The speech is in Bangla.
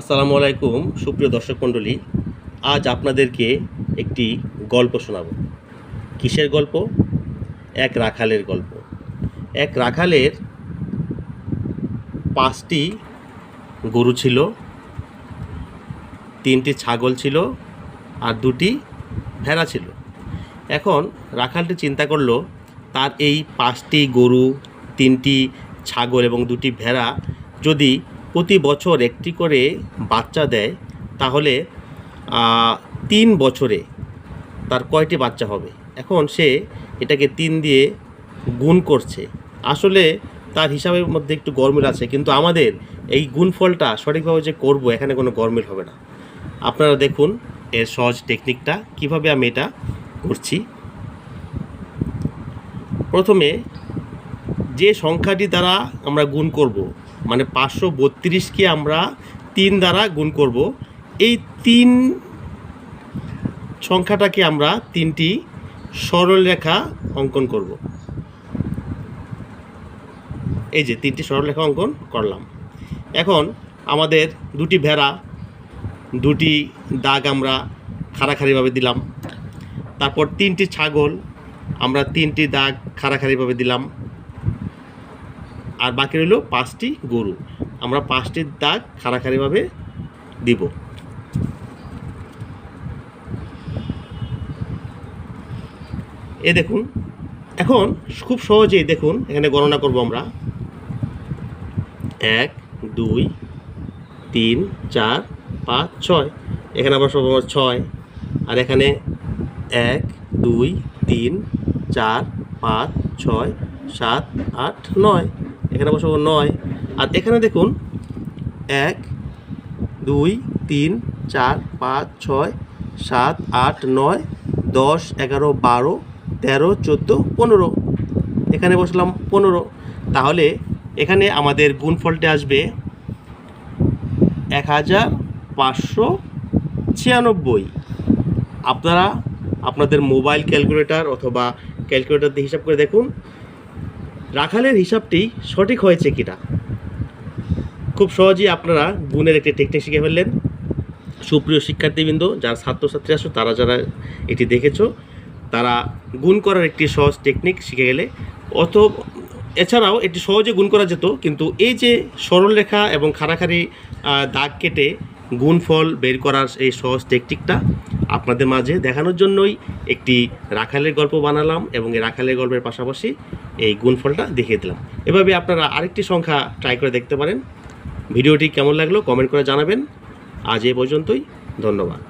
আসসালামু আলাইকুম, সুপ্রিয় দর্শক মণ্ডলী। আজ আপনাদেরকে একটি গল্প শোনাব। কিসের গল্প? এক রাখালের গল্প। এক রাখালের পাঁচটি গরু ছিল, তিনটি ছাগল ছিল আর দুটি ভেড়া ছিল। এখন রাখালটি চিন্তা করল, তার এই পাঁচটি গরু, তিনটি ছাগল এবং দুটি ভেড়া যদি প্রতি বছর একটি করে বাচ্চা দেয়, তাহলে তিন বছরে তার কয়টি বাচ্চা হবে? এখন সে এটাকে তিন দিয়ে গুণ করছে। আসলে তার হিসাবের মধ্যে একটু গরমিল আছে, কিন্তু আমাদের এই গুণফলটা সঠিকভাবে যে করব, এখানে কোনো গরমিল হবে না। আপনারা দেখুন এর সহজ টেকনিকটা কীভাবে আমি এটা করছি। প্রথমে যে সংখ্যাটি দ্বারা আমরা গুণ করব মানে পাঁচশো বত্রিশকে আমরা তিন দ্বারা গুণ করব, এই তিন সংখ্যাটাকে আমরা তিনটি সরলরেখা অঙ্কন করব। এই যে তিনটি সরলরেখা অঙ্কন করলাম। এখন আমাদের দুটি ভেড়া, দুটি দাগ আমরা খাড়াখাড়িভাবে দিলাম। তারপর তিনটি ছাগল, আমরা তিনটি দাগ খাড়াখাড়িভাবে দিলাম। আর বাকি রইল পাঁচটি গরু। আমরা পাঁচটি দাগ খাড়াখাড়িভাবে দিব। এ দেখুন, এখন খুব সহজেই দেখুন, এখানে গণনা করব আমরা। এক, দুই, তিন, চার, পাঁচ, ছয়। এখানে আবার সব আমার ছয়। আর এখানে এক, দুই, তিন, চার, পাঁচ, ছয়, সাত, আট, নয়। এখানে বসবো নয়। আর এখানে দেখুন, এক, দুই, তিন, চার, পাঁচ, ছয়, সাত, আট, নয়, দশ, এগারো, বারো, তেরো, চোদ্দ, পনেরো। এখানে বসলাম পনেরো। তাহলে এখানে আমাদের গুণফলটা আসবে এক হাজার পাঁচশো ছিয়ানব্বই। আপনারা আপনাদের মোবাইল ক্যালকুলেটর অথবা ক্যালকুলেটর দিয়ে হিসাব করে দেখুন। রাখালের হিসাবটি সঠিক হয়েছে কিনা? খুব সহজেই আপনারা গুণের একটি টেকনিক শিখে ফেললেন। সুপ্রিয় শিক্ষার্থীবৃন্দ, যারা ছাত্রছাত্রী আছো, তারা যারা এটি দেখেছ, তারা গুণ করার একটি সহজ টেকনিক শিখে গেলে, অত এছাড়াও এটি সহজে গুণ করা যেত, কিন্তু এই যে সরলরেখা এবং খাড়াখাড়ি দাগ কেটে গুণফল বের করার এই সহজ টেকনিকটা আপনাদের মাঝে দেখানোর জন্যই একটি রাখালের গল্প বানালাম এবং এই রাখালের গল্পের পাশাপাশি এই গুণফলটা দেখিয়ে দিলাম। এভাবে আপনারা আরেকটি সংখ্যা ট্রাই করে দেখতে পারেন। ভিডিওটি কেমন লাগল কমেন্ট করে জানাবেন। আজ এ পর্যন্তই, ধন্যবাদ।